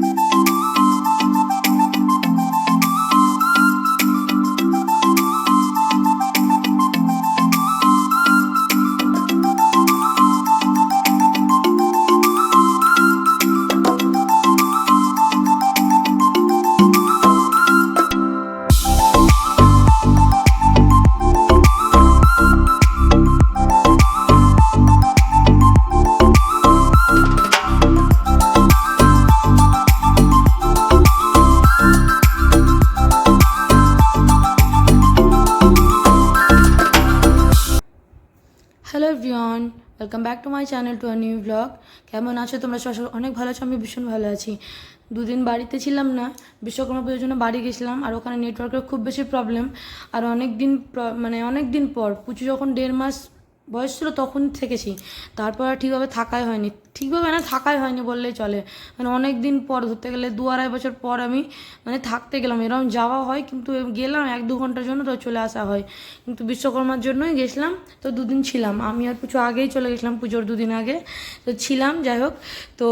Bye. Back to my channel to a new blog কেমন আছো তোমরা? সবাই অনেক ভালো আছো, আমি ভীষণ ভালো আছি। দুদিন বাড়িতে ছিলাম না, বিশ্বকর্মা পুজোর জন্য বাড়ি গেছিলাম, আর ওখানে নেটওয়ার্কের খুব বেশি প্রবলেম আর অনেক দিন মানে অনেক দিন পর, পুজো যখন দেড় মাস বয়স ছিল তখন থেকেছি। তারপর আর ঠিকভাবে থাকাই হয়নি। ঠিকভাবে না থাকাই হয়নি বললেই চলে। মানে অনেক দিন পর ধরতে গেলে দু আড়াই বছর পর আমি মানে থাকতে গেলাম। এরকম যাওয়া হয় কিন্তু গেলাম এক দু ঘণ্টার জন্য তো চলে আসা হয়। কিন্তু বিশ্বকর্মার জন্যই গেছিলাম, তো দুদিন ছিলাম। আমি আর কিছু আগেই চলে গেছিলাম পুজোর দুদিন আগে। তো ছিলাম, যাই হোক। তো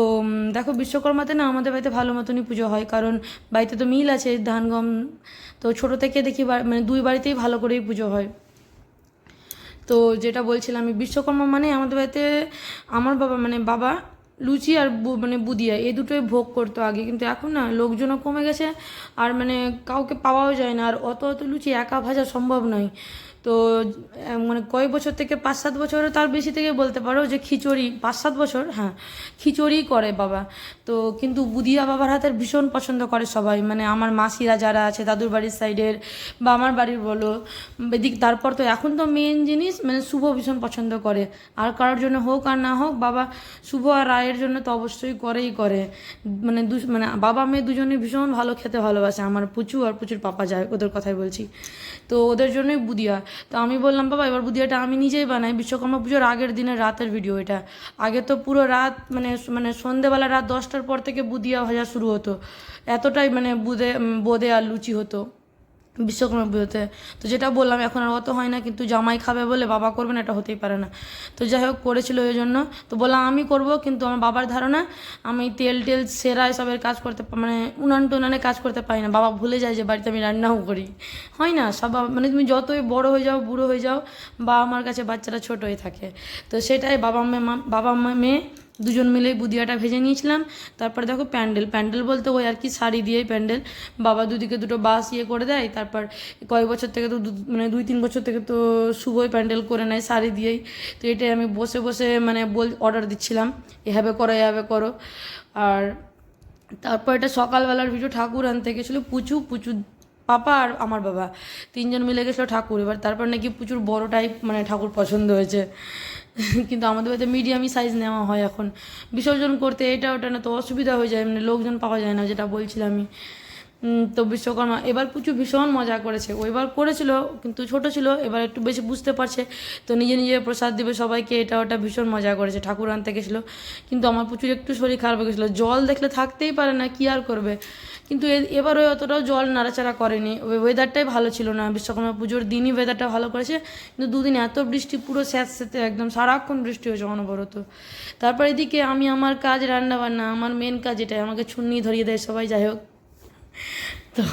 দেখো বিশ্বকর্মাতে না আমাদের বাড়িতে ভালো মতনই পুজো হয়। কারণ বাড়িতে তো মিল আছে ধান গম তো ছোটো থেকে দেখি মানে দুই বাড়িতেই ভালো করেই পুজো হয়। তো যেটা বলছিলাম আমি, বিশ্বকর্মা মানে আমাদের বাড়িতে আমার বাবা মানে বাবা, লুচি আর মানে বুদিয়া, এই দুটোই ভোগ করতো আগে। কিন্তু এখন না, লোকজনও কমে গেছে। আর মানে কাউকে পাওয়াও যায় না, আর অত অত লুচি একা ভাজা সম্ভব নয়। তো মানে কয়েক বছর থেকে, পাঁচ সাত বছর তার বেশি থেকে বলতে পারো যে খিচুড়ি, পাঁচ সাত বছর হ্যাঁ খিচুড়ি করে বাবা। তো কিন্তু বুদিয়া বাবার হাতের ভীষণ পছন্দ করে সবাই। মানে আমার মাসিরা যারা আছে, দাদুর বাড়ির সাইডের বা আমার বাড়ির বলো, এদিক, তারপর তো এখন তো মেন জিনিস মানে শুভ ভীষণ পছন্দ করে। আর কারোর জন্য হোক আর না হোক, বাবা শুভ আর রায়ের জন্য তো অবশ্যই করেই করে। মানে দু মানে বাবা মেয়ে দুজনে ভীষণ ভালো খেতে ভালোবাসে। আমার পুচু আর পুচুর পাপা যায় ওদের কথাই বলছি। তো ওদের জন্যই বুদিয়া। তো আমি বললাম, বাবা, এবার বুদিয়াটা আমি নিজেই বানাই। বিশ্বকর্মা পুজোর আগের দিনের রাতের ভিডিও এটা। আগে তো পুরো রাত মানে মানে সন্ধেবেলা রাত দশটার পর থেকে বুদিয়া ভাজা শুরু হতো। এতটাই মানে বোদে বোঁদে আর লুচি হতো। বিশ্বকর্মা পুজোতে তো যেটা বললাম, এখন আর অত হয় না, কিন্তু জামাই খাবে বলে বাবা করবে না, এটা হতেই পারে না। তো যাই হোক, করেছিল ওই জন্য। তো বললাম, আমি করব, কিন্তু আমার বাবার ধারণা, আমি তেল টেল, সেরা এসবের কাজ করতে মানে উনান টুনানে কাজ করতে পারি না। বাবা ভুলে যায় যে বাড়িতে আমি রান্নাও করি। হয় না, সব মানে তুমি যতই বড় হয়ে যাও, বুড়ো হয়ে যাও বা আমার কাছে বাচ্চারা ছোট হয়ে থাকে। তো সেটাই বাবা মেয়ে বাবা মেয়ে দুজন মিলেই বুদিয়াটা ভেজে নিয়েছিলাম। তারপরে দেখো প্যান্ডেল প্যান্ডেল বলতে ওই আর কি শাড়ি দিয়েই প্যান্ডেল। বাবা দুদিকে দুটো বাস ইয়ে করে দেয়, তারপর কয়েক বছর থেকে তো মানে দুই তিন বছর থেকে তো শুভই প্যান্ডেল করে নেয় শাড়ি দিয়েই। তো এটাই আমি বসে বসে মানে বল অর্ডার দিচ্ছিলাম, এভাবে করো এভাবে করো। আর তারপর এটা সকালবেলার ভিডিও ঠাকুর আনতে গেছিল পুচু পুচু পাপা আর আমার বাবা। তিনজন মিলে গেছিল ঠাকুর, এবার তারপর নাকি প্রচুর বড় টাইপ মানে ঠাকুর পছন্দ হয়েছে। কিন্তু আমাদের বাড়িতে মিডিয়ামই সাইজ নেওয়া হয় এখন। বিসর্জন করতে এটা ওটা না তো অসুবিধা হয়ে যায় মানে লোকজন পাওয়া যায় না, যেটা বলছিলাম আমি। তো বিশ্বকর্মা, এবার পুচু ভীষণ মজা করেছে। ওইবার করেছিল, কিন্তু ছোট ছিল, এবার একটু বেশি বুঝতে পারছে। তো নিজে নিজে প্রসাদ দেবে সবাইকে, এটা ওটা ভীষণ মজা করেছে, ঠাকুর আনতে গেছিল। কিন্তু আমার প্রচুর একটু শরীর খারাপ হয়ে গেছিল। জল দেখলে থাকতেই পারে না, কি আর করবে? কিন্তু এবার ওই অতটাও জল নাড়াচাড়া করেনি। ওই ওয়েদারটাই ভালো ছিল না। বিশ্বকর্মা পুজোর দিনই ওয়েদারটা ভালো করেছে। কিন্তু দুদিন এত বৃষ্টি, পুরো স্যাঁতস্যাঁতে একদম সারাক্ষণ বৃষ্টি হয়েছে অনবরত। তারপর এদিকে আমি, আমার কাজ রান্না বান্না আমার মেন কাজ এটাই, আমাকে ছুন্নি ধরিয়ে দেয় সবাই, যাই হোক। তো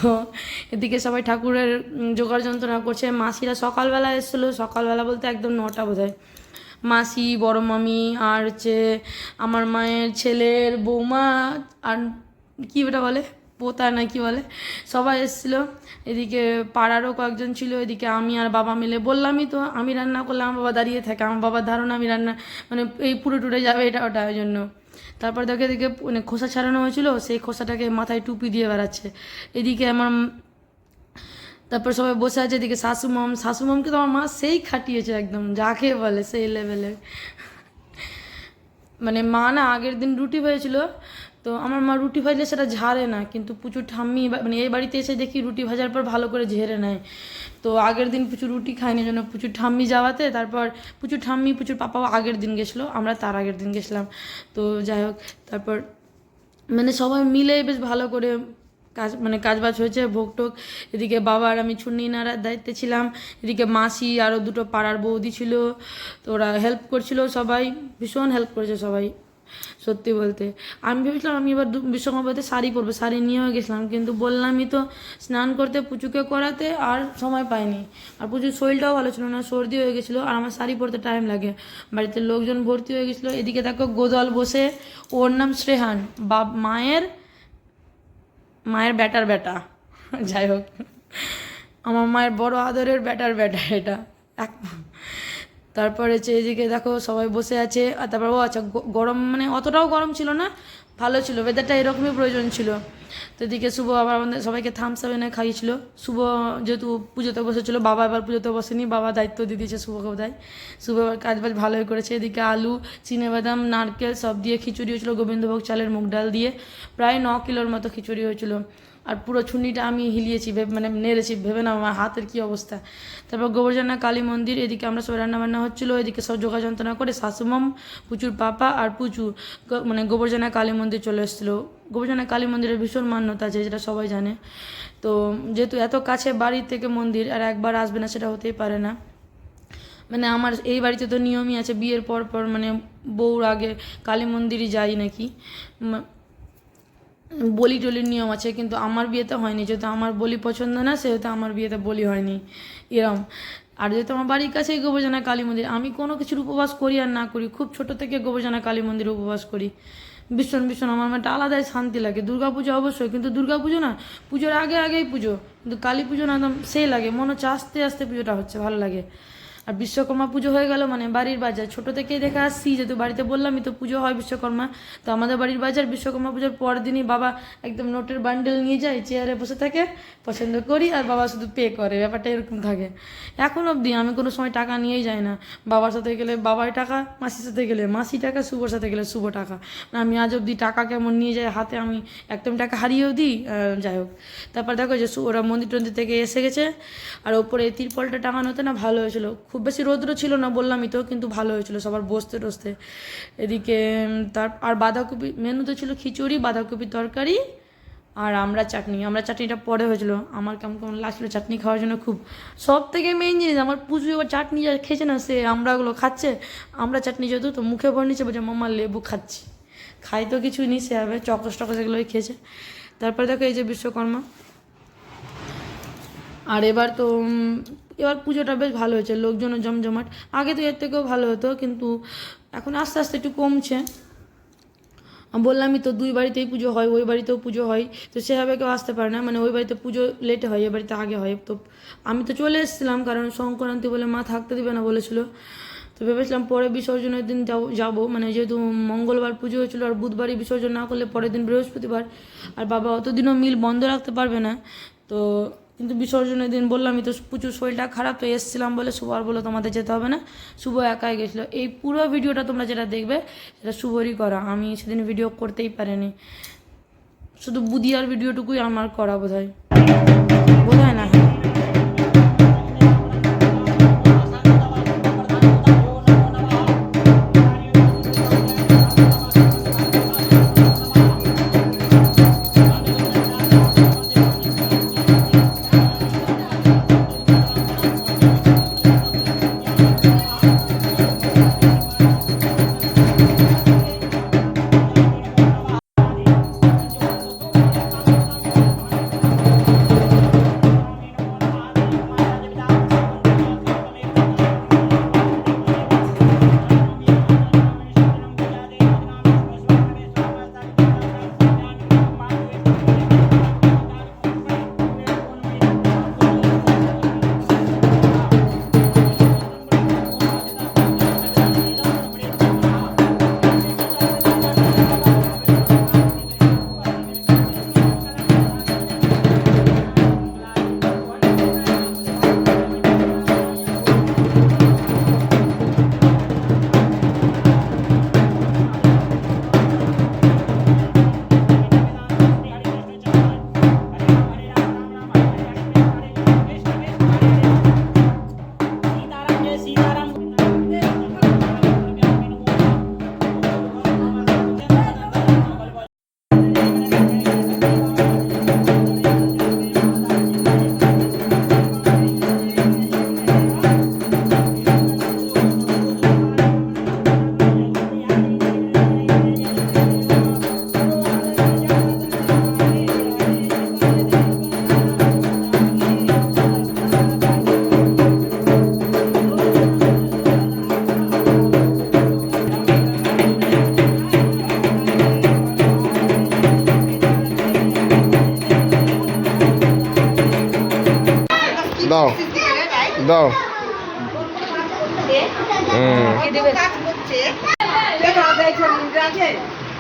এদিকে সবাই ঠাকুরের জোগাড় যন্ত্রণা করছে। মাসিরা সকালবেলা এসেছিল। সকালবেলা বলতে একদম নটা বোধ হয় মাসি, বড় মামি আর হচ্ছে আমার মায়ের ছেলের বৌমা আর কি ওটা বলে? পোতা না কি বলে? সবাই এসেছিল। এদিকে পাড়ারও কয়েকজন ছিল। এদিকে আমি আর বাবা মিলে বললামই তো, আমি রান্না করলে আমার বাবা দাঁড়িয়ে থাকে, আমার বাবার ধারণা আমি রান্না মানে এই পুরো টুরে যাবে এটা, ওটা, ওই জন্য। তারপর দেখে দেখে মানে খোসা ছাড়ানো হয়েছিল, সেই খোসাটাকে মাথায় টুপি দিয়ে বেড়াচ্ছে। এদিকে আমার তারপর সবাই বসে আছে, এদিকে শাশু মাম, শাশু মামকে তো আমার মা সেই খাটিয়েছে একদম যাকে বলে সেই লেভেলে মানে মা না আগের দিন রুটি হয়েছিল তো আমার মা রুটি ভাজলে সেটা ঝাড়ে না, কিন্তু প্রচুর ঠাম্মি মানে এই বাড়িতে এসে দেখি রুটি ভাজার পর ভালো করে ঝেড়ে নেয়। তো আগের দিন প্রচুর রুটি খাইনি জন্য প্রচুর ঠাম্মি যাওয়াতে তারপর প্রচুর ঠাম্মি প্রচুর পাপাও আগের দিন গেছিল, আমরা তার আগের দিন গেছিলাম। তো যাই হোক, তারপর মানে সবাই মিলে বেশ ভালো করে কাজ মানে কাজবাজ হয়েছে, ভোগ টোক। এদিকে বাবা আর আমি ছুন্নি নাড়ার দায়িত্বে ছিলাম। এদিকে মাসি আরও দুটো পাড়ার বৌদি ছিল, তো ওরা হেল্প করছিল সবাই, ভীষণ হেল্প করেছে সবাই। সত্যি বলতে। আমি ভেবেছিলাম আমি এবার বিশ্বকর্মাতে শাড়ি পরবো, শাড়ি নিয়েও গেছিলাম, কিন্তু বললামই তো স্নান করতে পুচুকে করাতে আর সময় পাইনি। আর পুচুর শরীরটাও ভালো ছিল না, সর্দি হয়ে গেছিল আর আমার শাড়ি পরতে টাইম লাগে। বাড়িতে লোকজন ভর্তি হয়ে গেছিল, এদিকে দেখো গোদল বসে, ওর নাম শ্রেহান, বাপ মায়ের মায়ের ব্যাটার ব্যাটা। যাই হোক, আমার মায়ের বড় আদরের ব্যাটার ব্যাটা এটা। এক তারপরে হচ্ছে এদিকে দেখো সবাই বসে আছে, আর তারপর ও আচ্ছা গরম মানে অতটাও গরম ছিল না, ভালো ছিল ওয়েদারটা এরকমই প্রয়োজন ছিল। তো এদিকে শুভ আবার আমাদের সবাইকে থামস আপ এনে খাইয়েছিল। শুভ যেহেতু পুজোতে বসেছিল, বাবা এবার পুজোতে বসেনি, বাবা দায়িত্ব দিয়ে দিয়েছে শুভকে বোধহয়। শুভ এবার কাজ বাজ ভালোই করেছে, এদিকে আলু বাদাম নারকেল সব দিয়ে খিচুড়ি হয়েছিল, গোবিন্দভোগ চালের মুগ ডাল দিয়ে, প্রায় ন কিলোর মতো খিচুড়ি হয়েছিল। আর পুরো ছুনিটা আমি হিলিয়েছি, ভেবে মানে নেড়েছি, ভেবে না আমার হাতের কী অবস্থা। তারপর গোবরজানা কালী মন্দির, এদিকে আমরা সব রান্নাবান্না হচ্ছিল, এদিকে সব যোগা যন্ত্রণা করে শাশুমম, পুচুর পাপা আর পুচু মানে গোবরজানা কালী মন্দির চলে এসেছিল। গোবরজানা কালী মন্দিরের ভীষণ মান্যতা আছে, যেটা সবাই জানে। তো যেহেতু এত কাছে বাড়ি থেকে মন্দির, আর একবার আসবে না সেটা হতেই পারে না। মানে আমার এই বাড়িতে তো নিয়মই আছে, বিয়ের পর পর মানে বউর আগে কালী মন্দিরই যাই নাকি। বলি টলির নিয়ম আছে, কিন্তু আমার বিয়েতে হয়নি। যেহেতু আমার বলি পছন্দ না, সেহেতু আমার বিয়েতে বলি হয়নি। এরম। আর যেহেতু আমার বাড়ির কাছেই গোবরজানা কালী মন্দির, আমি কোনো কিছুর উপবাস করি আর না করি। খুব ছোট থেকে গোবরজানা কালী মন্দির উপবাস করি। ভীষণ ভীষণ আমার একটা আলাদাই শান্তি লাগে। দুর্গা পুজো অবশ্যই, কিন্তু দুর্গা পুজো না, পুজোর আগে আগেই পুজো। কিন্তু কালী পুজো না, একদম সেই লাগে। মনে হচ্ছে আস্তে আস্তে পুজোটা হচ্ছে, ভালো লাগে। আর বিশ্বকর্মা পুজো হয়ে গেল মানে বাড়ির বাজার। ছোট থেকেই দেখে আসছি, যেহেতু বাড়িতে বললামই তো পুজো হয় বিশ্বকর্মা। তো আমাদের বাড়ির বাজার, বিশ্বকর্মা পুজোর পরের দিনই বাবা একদম নোটের বান্ডেল নিয়ে যায়, চেয়ারে বসে থাকে, পছন্দ করি, আর বাবা শুধু পে করে, ব্যাপারটা এরকম থাকে। এখন অবধি আমি কোনো সময় টাকা নিয়েই যাই না। বাবার সাথে গেলে বাবার টাকা, মাসির সাথে গেলে মাসি টাকা, শুভর সাথে গেলে শুভ টাকা। না আমি আজ অবধি টাকা কেমন নিয়ে যাই, হাতে আমি একদম টাকা হারিয়েও দিই যাই হোক। তারপর দেখো যে ওরা মন্দির টন্দির থেকে এসে গেছে, আর ওপরে তিরপলটা টাঙানোতে না ভালো হয়েছিল, খুব বেশি রৌদ্র ছিল না বললামই তো, কিন্তু ভালো হয়েছিল সবার বসতে টসতে। এদিকে তার, আর বাঁধাকপি মেনুতে ছিল খিচুড়ি, বাঁধাকপির তরকারি আর আমরা চাটনি। আমরা চাটনিটা পরে হয়েছিল। আমার কেমন কেমন লাগছিল চাটনি খাওয়ার জন্য খুব। সব থেকে মেইন জিনিস, আমার পুজো এবার চাটনি যা খেয়েছে না, সে আমরাগুলো খাচ্ছে। আমরা চাটনি যেহেতু, তো মুখে ভর নিচ্ছে, বলছে মামা লেবু খাচ্ছি। খাই তো কিছুই নি সে হবে চকস টকস এগুলোই খেয়েছে। তারপরে দেখো এই যে বিশ্বকর্মা। আর এবার তো এবার পুজোটা বেশ ভালো হয়েছে, লোকজনও জমজমাট। আগে তো এর থেকেও ভালো হতো, কিন্তু এখন আস্তে আস্তে একটু কমছে। বললামই তো, দুই বাড়িতেই পুজো হয়, ওই বাড়িতেও পুজো হয়, তো সেভাবে কেউ আসতে পারে না। মানে ওই বাড়িতে পুজো লেটে হয়, এ বাড়িতে আগে হয়। তো আমি তো চলে এসেছিলাম, কারণ সংক্রান্তি বলে মা থাকতে দিবে না বলেছিল। তো ভেবেছিলাম পরে বিসর্জনের দিন যাব যাব। মানে যেহেতু মঙ্গলবার পুজো হয়েছিল, আর বুধবারই বিসর্জন না করলে পরের দিন বৃহস্পতিবার, আর বাবা অতদিনও মিল বন্ধ রাখতে পারবে না। তো কিন্তু বিসর্জনের দিন বললামই তো, প্রচুর শরীরটা খারাপ, তো এসেছিলাম বলে শুভ আর বলে তোমাদের যেতে হবে না। শুভ একাই গেছিল। এই পুরো ভিডিওটা তোমরা যেটা দেখবে, সেটা শুভরই করা। আমি সেদিন ভিডিও করতেই পারিনি। শুধু বুদিয়ার ভিডিওটুকুই আমার করা বোধ হয়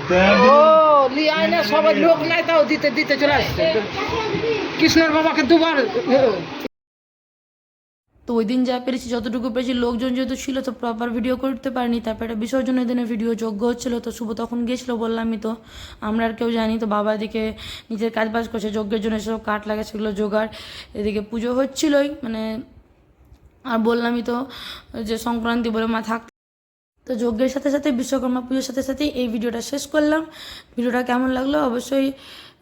হুম ও লিয়ায় না সবাই লোক নাই তাও দিতে দিতে চলে আসছে। কৃষ্ণের বাবাকে দুবার তো ওই দিন যা পেরেছি যতটুকু পেরেছি লোকজন যেহেতু ছিল তো প্রপার ভিডিও করতে পারিনি তারপরে একটা বিসর্জনের দিনে ভিডিও যোগ্য হচ্ছিল তো শুভ তখন গেছিল বললামই তো আমরা আর কেউ জানি তো বাবা এদিকে নিজের কাজ বাজ করছে যজ্ঞের জন্য সব কাঠ লাগে সেগুলো জোগাড় এদিকে পুজো হচ্ছিলোই মানে আর বললামই তো যে সংক্রান্তি বলে মা থাক তো যজ্ঞের সাথে সাথে, বিশ্বকর্মা পুজোর সাথে সাথেই এই ভিডিওটা শেষ করলাম। ভিডিওটা কেমন লাগল অবশ্যই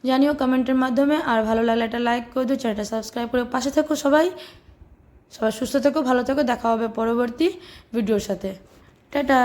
জানিও কমেন্টের মাধ্যমে। আর ভালো লাগলে একটা লাইক করে দিও, চ্যানেলটা সাবস্ক্রাইব করে পাশে থেকো সবাই। সবাই সুস্থ থেকো, ভালো থেকো, দেখা হবে পরবর্তী ভিডিওর সাথে। টাটা!